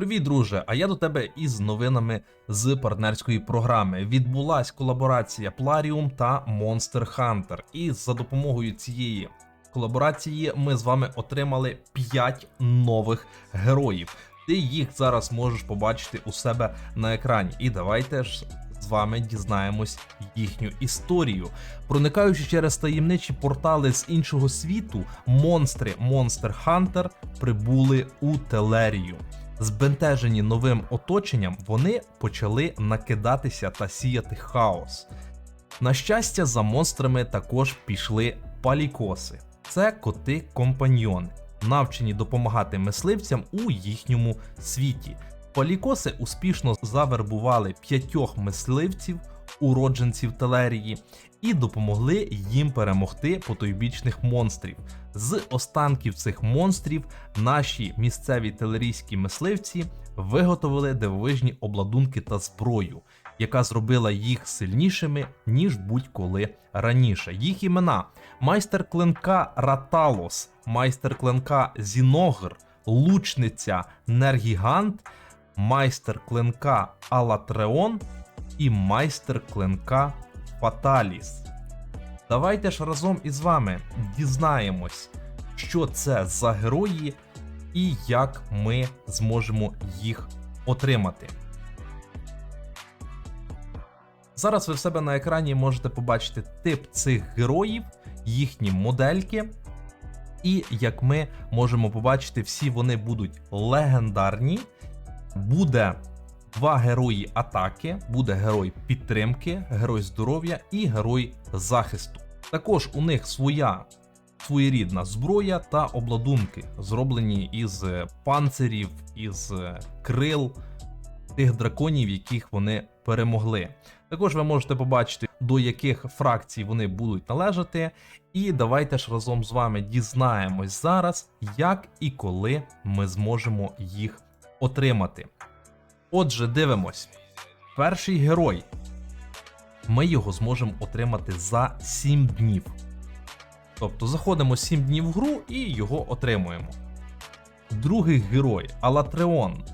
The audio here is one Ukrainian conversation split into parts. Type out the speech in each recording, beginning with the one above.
Привіт, друже! А я до тебе із новинами з партнерської програми. Відбулась колаборація Plarium та Monster Hunter. І за допомогою цієї колаборації ми з вами отримали 5 нових героїв. Ти їх зараз можеш побачити у себе на екрані. І давайте ж з вами дізнаємось їхню історію. Проникаючи через таємничі портали з іншого світу, монстри Monster Hunter прибули у Телерію. Збентежені новим оточенням, вони почали накидатися та сіяти хаос. На щастя, за монстрами також пішли палікоси. Це коти-компаньйони, навчені допомагати мисливцям у їхньому світі. Палікоси успішно завербували п'ятьох мисливців, уродженців Телерії, і допомогли їм перемогти потойбічних монстрів. З останків цих монстрів наші місцеві телерійські мисливці виготовили дивовижні обладунки та зброю, яка зробила їх сильнішими ніж будь-коли раніше. Їх імена: майстер клинка Раталос, майстер клинка Зіногр, лучниця Нергігант, майстер клинка Алатреон і майстер клинка Фаталіс. Давайте ж разом із вами дізнаємось, що це за герої і як ми зможемо їх отримати. Зараз ви в себе на екрані можете побачити тип цих героїв, їхні модельки. І як ми можемо побачити, всі вони будуть легендарні. Буде два герої атаки, буде герой підтримки, герой здоров'я і герой захисту. Також у них своя своєрідна зброя та обладунки, зроблені із панцирів, із крил тих драконів, яких вони перемогли. Також ви можете побачити, до яких фракцій вони будуть належати. І давайте ж разом з вами дізнаємось зараз, як і коли ми зможемо їх отримати. Отже, дивимось. Перший герой. Ми його зможемо отримати за 7 днів. Тобто заходимо 7 днів в гру і його отримуємо. Другий герой Алатреон.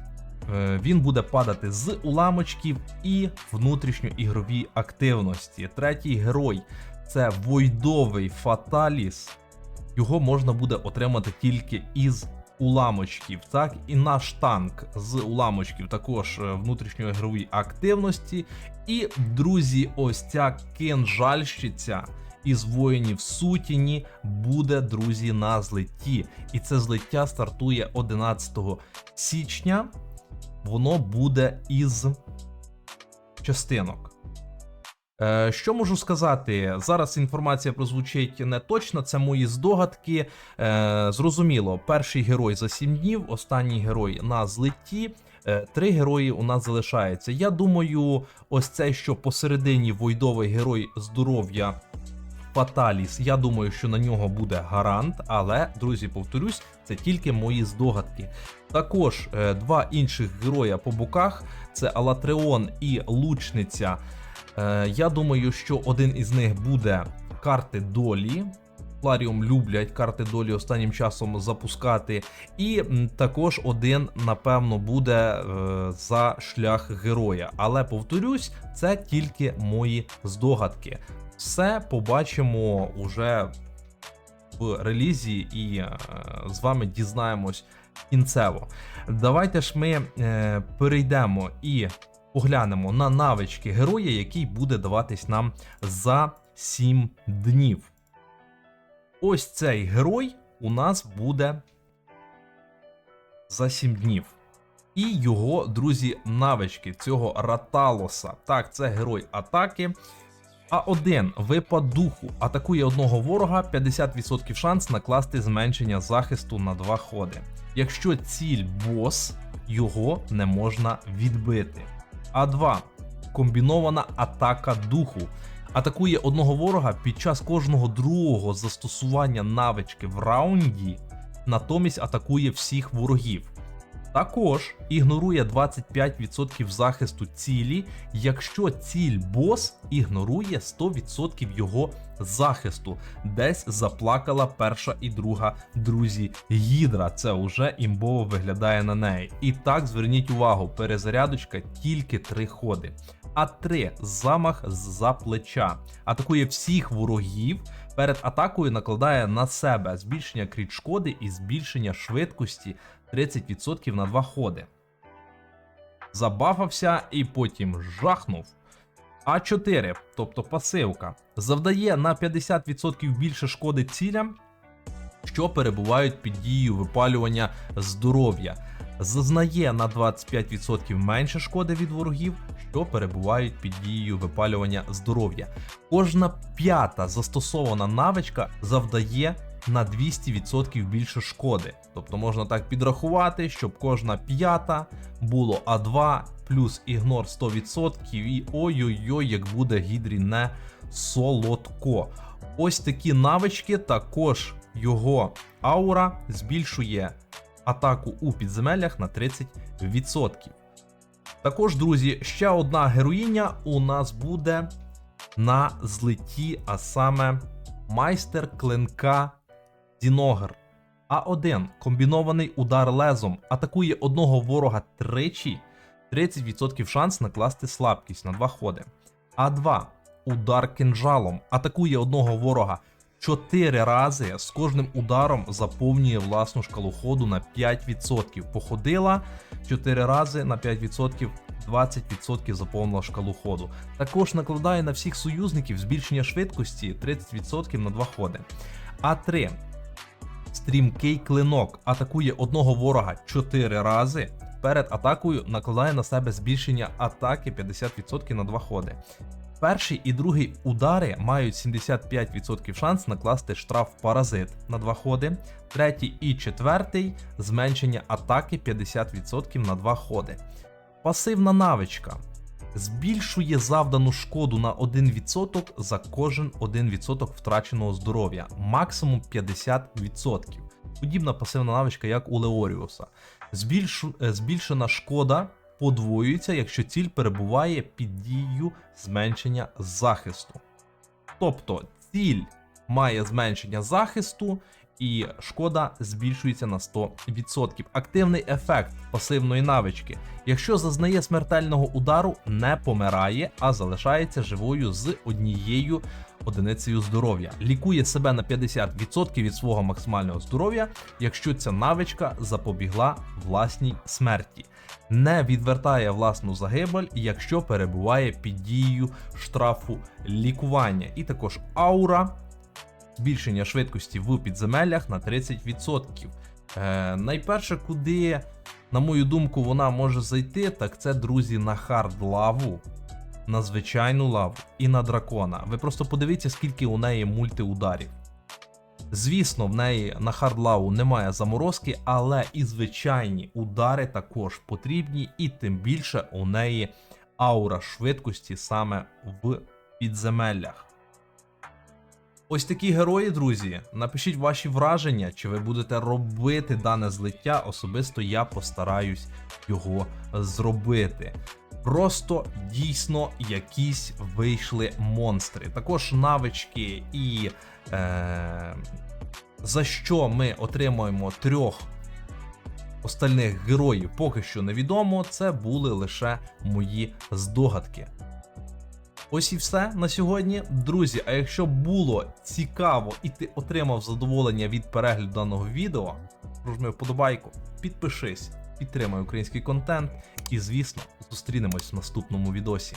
Е, Він буде падати з уламочків і внутрішньоігровій активності. Третій герой це Войдовий Фаталіс. Його можна буде отримати тільки із уламочків. Так, і наш танк з уламочків також е, внутрішньоігровій активності. І, друзі, ось ця кинжальщиця із воїнів сутіні буде, друзі, на злитті. І це злиття стартує 11 січня. Воно буде із частинок. Е, Що можу сказати? Зараз інформація прозвучить не точно, це мої здогадки. Е, Зрозуміло, перший герой за 7 днів, останній герой на злитті. Е, Три герої у нас залишаються. Я думаю, ось цей, що посередині войдовий герой здоров'я Фаталіс. Я думаю, що на нього буде гарант, але, друзі, повторюсь, це тільки мої здогадки. Також два інших героя по боках: це Алатреон і Лучниця. Е, я думаю, що один із них буде карти долі. Пларіум люблять карти долі останнім часом запускати. І також один, напевно, буде е, за шлях героя. Але повторюсь, це тільки мої здогадки. Все побачимо уже в релізі і е, з вами дізнаємось кінцево. Давайте ж ми перейдемо і поглянемо на навички героя, який буде даватись нам за 7 днів. Ось цей герой у нас буде за 7 днів. І його, друзі, навички цього Раталоса. Так, це герой атаки. А1 випад духу атакує одного ворога 50% шанс накласти зменшення захисту на 2 ходи. Якщо ціль бос, його не можна відбити. А2 комбінована атака духу. Атакує одного ворога під час кожного другого застосування навички в раунді, натомість атакує всіх ворогів. Також ігнорує 25% захисту цілі, якщо ціль бос ігнорує 100% його захисту. Десь заплакала перша і друга друзі. Гідра це вже імбово виглядає на неї. І так зверніть увагу, перезарядочка тільки 3 ходи. А 3 замах з-за плеча. Атакує всіх ворогів. Перед атакою накладає на себе збільшення кріт шкоди і збільшення швидкості 30% на 2 ходи. Забафався і потім жахнув. А4, тобто пасивка, завдає на 50% більше шкоди цілям, що перебувають під дією випалювання здоров'я. Зазнає на 25% менше шкоди від ворогів, що перебувають під дією випалювання здоров'я. Кожна п'ята застосована навичка завдає на 200% більше шкоди. Тобто можна так підрахувати, щоб кожна п'ята було А2 плюс ігнор 100% і ой-ой-ой, як буде гідрі не солодко. Ось такі навички, також його аура збільшує атаку у підземеллях на 30%. Також, друзі, ще одна героїня у нас буде на злиті, а саме майстер клинка Діногер. А1 комбінований удар лезом атакує одного ворога тричі, 30% шанс накласти слабкість на 2 ходи. А2 удар кинжалом атакує одного ворога 4 рази з кожним ударом заповнює власну шкалу ходу на 5%. Походила 4 рази на 5%. 20% заповнила шкалу ходу. Також накладає на всіх союзників збільшення швидкості 30% на 2 ходи. А3 стрімкий клинок атакує одного ворога 4 рази. Перед атакою накладає на себе збільшення атаки 50% на 2 ходи. Перший і другий удари мають 75% шанс накласти штраф паразит на 2 ходи. Третій і четвертий зменшення атаки 50% на 2 ходи. Пасивна навичка збільшує завдану шкоду на 1% за кожен 1% втраченого здоров'я, максимум 50%. Подібна пасивна навичка, як у Леоріуса. Збільшу, е, збільшена шкода подвоюється, якщо ціль перебуває під дією зменшення захисту. Тобто ціль має зменшення захисту, і шкода збільшується на 100%. Активний ефект пасивної навички. Якщо зазнає смертельного удару, не помирає, а залишається живою з однією одиницею здоров'я. Лікує себе на 50% від свого максимального здоров'я, якщо ця навичка запобігла власній смерті. Не відвертає власну загибель, якщо перебуває під дією штрафу лікування. І також аура збільшення швидкості в підземеллях на 30%. Е, Найперше, куди, на мою думку, вона може зайти, так це, друзі, на хард лаву, на звичайну лаву і на дракона. Ви просто подивіться, скільки у неї мультиударів. Звісно, в неї на хардлаву немає заморозки, але і звичайні удари також потрібні, і тим більше у неї аура швидкості саме в підземеллях. Ось такі герої, друзі. Напишіть ваші враження, чи ви будете робити дане злиття. Особисто я постараюсь його зробити. Просто дійсно якісь вийшли монстри. Також навички і е, за що ми отримуємо трьох остальних героїв, поки що невідомо. Це були лише мої здогадки. Ось і все на сьогодні. Друзі, а якщо було цікаво і ти отримав задоволення від перегляду даного відео, прожми вподобайку, підпишись, підтримай український контент і, звісно, зустрінемось в наступному відосі.